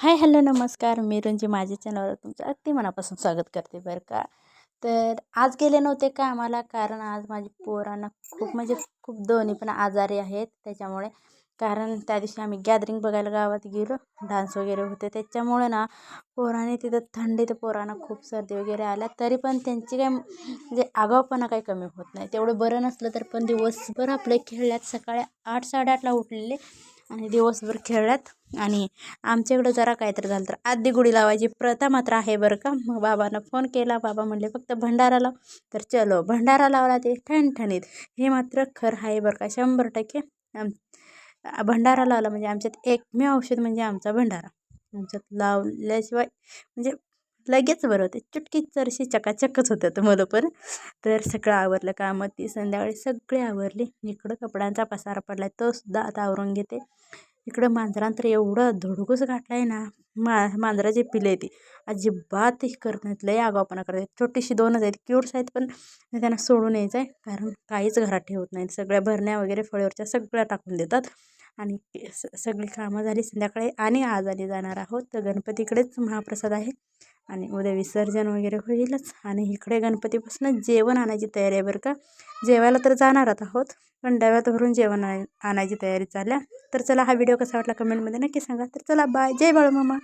Hi hello नमस्कार. मी रुंजी माझ्या चॅनलवर तुमचं अगदी मनापासून स्वागत करते बरं का. तर आज गेले नव्हते का आम्हाला कारण आज माझी पोरांना खूप म्हणजे खूप दोन्ही पण आजारी आहेत. त्याच्यामुळे कारण त्या दिवशी आम्ही गॅदरिंग बघायला गावात गेलो. डान्स वगैरे होते. त्याच्यामुळे ना पोराने तिथं थंडीत पोरांना खूप सर्दी वगैरे आल्या. तरी पण त्यांची काय म्हणजे आगावपणा काही कमी होत नाही. तेवढं बरं नसलं तर पण दिवसभर आपले खेळल्यात. सकाळी आठ साडेआठला उठलेले. आणि दिवसभर खेळल्यात. आणि आमच्याकडं जरा काहीतरी झालं तर आधी गुढी लावायची प्रथा मात्र आहे बरं का. मग बाबांना फोन केला. बाबा म्हणले फक्त भंडारा लाव. तर चलो भंडारा लावला ते ठणठणीत. हे मात्र खरं आहे बरं का. शंभर टक्के भंडारा लावला म्हणजे आमच्यात एकमेव औषध म्हणजे आमचा भंडारा. आमच्यात लावल्याशिवाय म्हणजे लगेच बरं होते. चुटकी चरशी चकाचकच होतं तुम्हाला पण. तर सगळं आवरलं कामं ती संध्याकाळी सगळी आवरली. इकडं कपड्यांचा पसारा पडला आहे तो सुद्धा आता आवरून घेते. इकडं मांजरान तर एवढं धुडगूस घातला आहे ना. मा मांजराची पिले ती. अजिबात करत नाहीत. लय आगावपणा करत छोटीशी दोनच आहेत. क्यूट्स आहेत पण त्यांना सोडून यायचं आहे कारण काहीच घरात ठेवत नाहीत. सगळ्या भरण्या वगैरे फळीवरच्या सगळ्या टाकून देतात. आणि स सगळी कामं झाली. संध्याकाळी आणि आज आली जाणार आहोत. तर गणपतीकडेच महाप्रसाद आहे. आणि उद्या विसर्जन वगैरे होईलच. आणि इकडे गणपतीपासून जेवण आणायची तयारी आहे बरं का. जेवायला तर जाणारच आहोत. पण डब्यात भरून जेवण आणायची तयारी चालल्या. तर चला हा व्हिडिओ कसा वाटला कमेंटमध्ये नक्की सांगा. तर चला बाय. जय बाळू मामा